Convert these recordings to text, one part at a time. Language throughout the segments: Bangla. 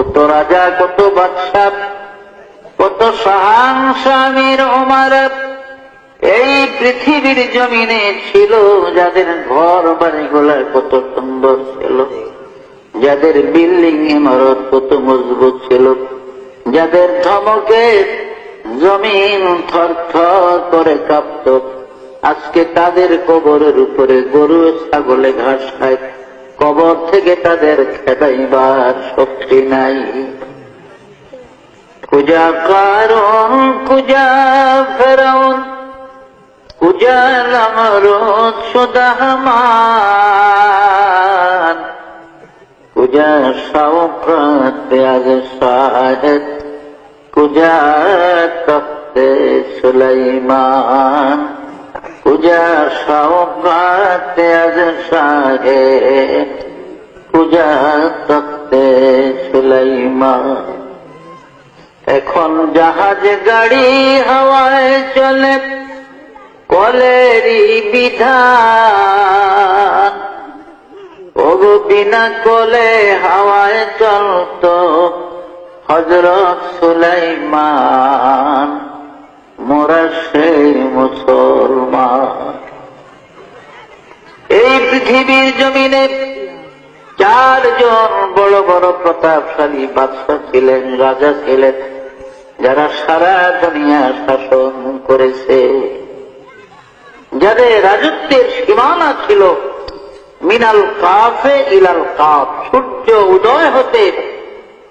কত রাজা, কত বাদশাহ কত সাহান স্বামীর ওমার এই পৃথিবীর জমিনে ছিল, যাদের ঘর বাড়িগুলা কত সুন্দর ছিল। যাদের বিল্ডিং ইমারত কত মজবুত ছিল। যাদের ধমকে জমিন থর থর করে কাঁপত। আজকে তাদের কবরের উপরে গরু, ছাগলে, ঘাস খায়। কবর থেকে তাদের খেদাইবার শক্তি নাই। কুজা কারণ কুজা ফেরাউন কুজা নমরুদ সুদাহমান কুজা শওকত আজ শাহেদ কুজা তখতে সুলাইমান। কুজা শওকত পেঁয়াজ শাহেদ কুজা তখতে সুলাইমান। এখন জাহাজ গাড়ি হাওয়ায় চলে, কলেরই বিধান। ওগো বিনা কলে হাওয়ায় চলত হজরত সুলাইমান। মোরা সেই মুসলমান। এই পৃথিবীর জমিনে চারজন বড় বড় প্রতাপশালী বাদশাহ ছিলেন, রাজা ছিলেন, যারা সারা দুনিয়া শাসন করেছে। যাদের রাজত্বের সীমানা ছিল মিনাল কাফে ইলাল কাফ, সূর্য উদয় হতে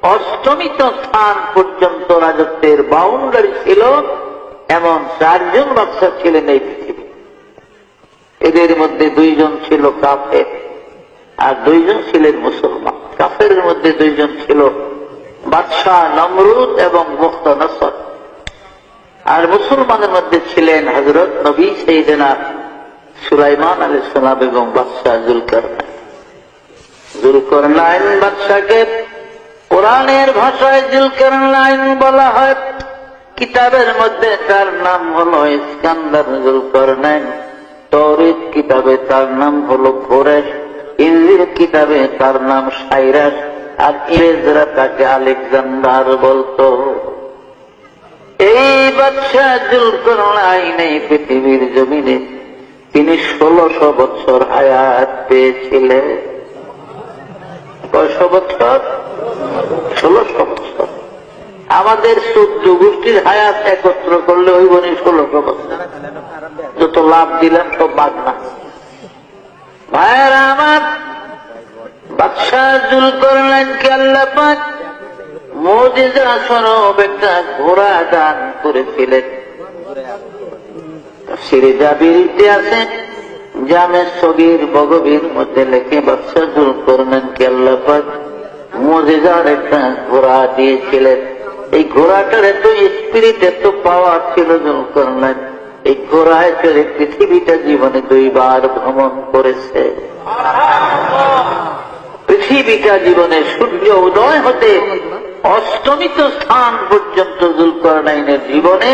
অষ্টমিত স্থান পর্যন্ত রাজত্বের বাউন্ডারি ছিল এমন চারজন বাদশাহ ছিলেন এই পৃথিবী এদের মধ্যে দুইজন ছিল কাফের, আর দুইজন ছিলেন মুসলমান। কাফের মধ্যে দুইজন ছিল বাদশাহ নমরুদ এবং মুক্ত নসর। আর মুসলমানের মধ্যে ছিলেন হজরত নবী সেইদিনা সুলাইমান আলী সালাম এবং বাদশাহ জুলকর জুলকর নাইন বাদশাকে কোরআনের ভাষায় জুলকর নাইন বলা হয়। কিতাবের মধ্যে তার নাম হলো ইস্কান্দার জুলকর নাইন তরিত কিতাবে তার নাম হলো কোরেশ ইংরেজ কিতাবে তার নাম সাইরাস আর ইংরেজরা তাকে আলেকজান্ডার বলতো। এই বাচ্চা জুলকর আইনে পৃথিবীর জমিনে তিনি ষোলশো বছর হায়াত পেয়েছিলেন। কয়শো বছর ষোলশো বছর আমাদের চোদ্দ গোষ্ঠীর হায়াত একত্র করলে ওই বনি বছর যত লাভ দিলেন সব বাদ না। ভাইয়েরা আমার, বাদশাহ জুল করলেন কি আল্লাহ একটা ঘোড়া দান করেছিলেন। সিরে জামে সগির বগবীর মধ্যে লেখে, বাদশাহ জুল করলেন কি একটা ঘোড়া দিয়েছিলেন। এই ঘোড়াটার এত স্পিরিট এত পাওয়ার ছিল করলেন এই ঘোড়ায় চড়ে পৃথিবীটা জীবনে দুইবার ভ্রমণ করেছে। পৃথিবীটা জীবনে সূর্য উদয় হতে অষ্টমিত স্থান পর্যন্ত জুলকরনাইনের জীবনে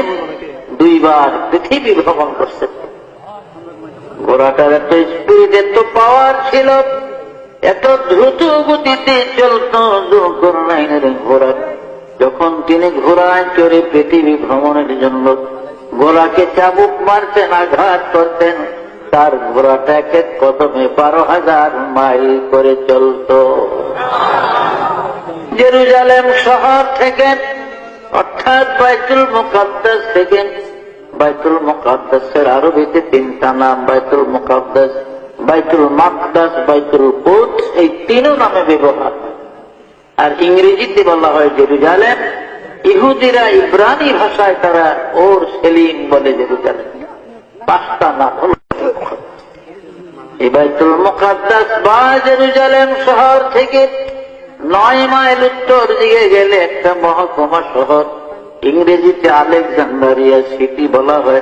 দুইবার পৃথিবী ভ্রমণ করছে। ঘোড়াটার এত স্পিড এত পাওয়ার ছিল, এত দ্রুত গতিতে চলত জুলকরনাইনের ঘোড়া যখন তিনি ঘোড়ায় চড়ে পৃথিবী ভ্রমণের জন্য ঘোড়াকে চাবুক মারতেন, আঘাত করতেন, তার ঘোড়াটা এক এক কদমে বারো হাজার মাইল করে চলত। জেরুজালেম শহর থেকে, অর্থাৎ বাইতুল মুকাদ্দাস থেকে, বাইতুল মুকাদ্দাসের আরবিতে তিনটা নাম, বাইতুল মুকাদ্দাস, বাইতুল মাকদাস, বাইতুল কুদস, এই তিনও নামে ব্যবহার। আর ইংরেজিতে বলা হয় জেরুজালেম ইহুদিরা ইব্রানি ভাষায় তারা ওর সেলিম বলে জেরুজালেম পাঁচটা নাম হল এই বাইতুল মুকাদ্দাস বা জেরুজালেম শহর থেকে নয় মাইল উত্তর দিকে গেলে একটা মহকুমা শহর। ইংরেজিতে আলেকজান্ডারিয়া সিটি বলা হয়,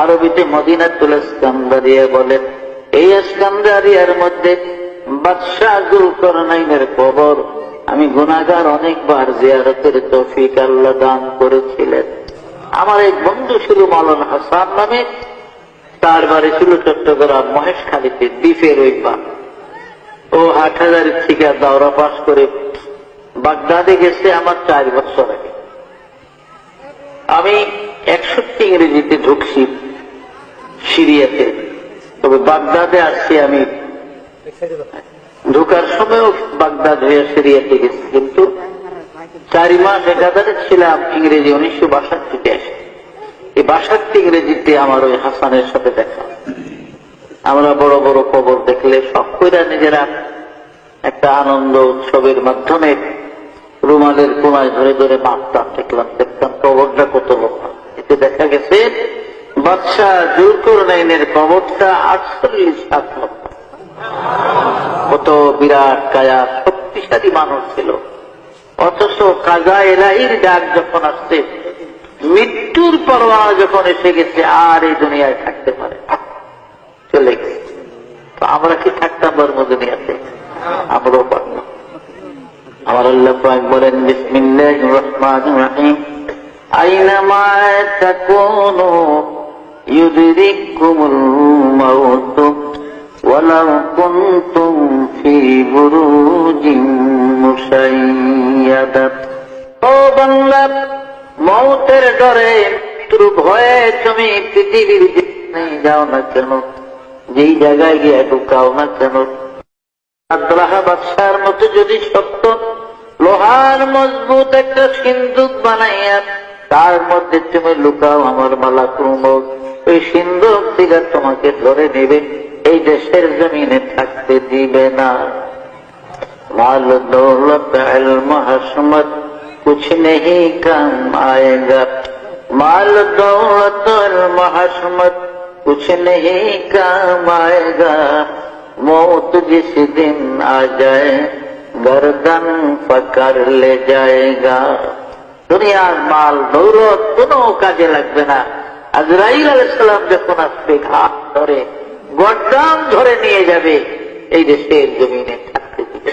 আরবিতে মদিনাতুল ইস্কান্দারিয়া বলে। এই ইস্কান্দারিয়ার মধ্যে বাদশাহ জুলকরনাইনের কবর আমি গুণাগার অনেকবার জিয়ারতের তৌফিক আল্লাহ দান করেছিলেন। আমার এক বন্ধু ছিল মালন হাসান নামে, তার বাড়ি ছিল চট্টগ্রাম মহেশখালীতে, দ্বীপের ওই পা ও আট হাজারের থেকে দাওরা পাস করে বাগদাদে গেছে আমার চার বছর আগে। আমি একষট্টি ইংরেজিতে ঢুকছি সিরিয়াতে, তবে বাগদাদে আসছি আমি ঢোকার সময়ও বাগদাদ হয়ে সিরিয়াতে গেছি কিন্তু চারি মাস একাধারে ছিলাম ইংরেজি উনিশশো বাষট্টিতে আসে এই বাষট্টি ইংরেজিতে আমার ওই হাসানের সাথে দেখা। আমরা বড় বড় কবর দেখলে সব নিজেরা একটা আনন্দ উৎসবের মাধ্যমে রুমালের কোনায় ধরে ধরে মাপতাম, দেখলাম, দেখতাম, কবরটা কত লম্বা এতে দেখা গেছে, বাদশাহ জোর করনাইনের কবরটা আটচল্লিশ হাত লম্বা কত বিরাট কায়া শক্তিশালী মানুষ ছিল। অথচ কাজা এলাহির ডাক যখন আসছে, মৃত্যুর পরোয়ানা যখন এসে গেছে, আর এই দুনিয়ায় থাকতে পারে চলে গেছে। তো আমরা কি থাকতাম বর্ম দুনিয়াতে? আমরাও পারলাম আমার আল্লাহ বলেন বিসমিল্লাহ রহমান রাহিম। আইনামা ওয়ালাউ কুনতুম ফি বুরুজিন মুশাইয়াদা ও বাংলা, মৌতের ডরে মৃত্যুর ভয়ে তুমি পৃথিবীর যাও না কেন, যেই জায়গায় গিয়ে ঢুকাও না কেন? আব্দুল্লাহ বাদশার মতো যদি সত্য, লোহার মজবুত একটা সিন্ধুক বানাইয়া তার মধ্যে তুমি লুকাও আমার মালা কুমক ওই সিন্ধুক থেকে তোমাকে ধরে নেবে। এই দেশের জমিনে থাকতে দিবে না माल दौलत इल्म हसमत कुछ नहीं काम आएगा माल दौलत इल्म हसमत कुछ नहीं काम आएगा मौत जिस दिन आ जाए गर्दन पकड़ ले जाएगा দুনিয়ার মাল দৌলত কোনো কাজে লাগবে না আজরাইল আলাইসালাম যখন আসবে ঘাট ধরে গন্ডাম ধরে নিয়ে যাবে এই দেশের জমিনে। থাকতে দিবে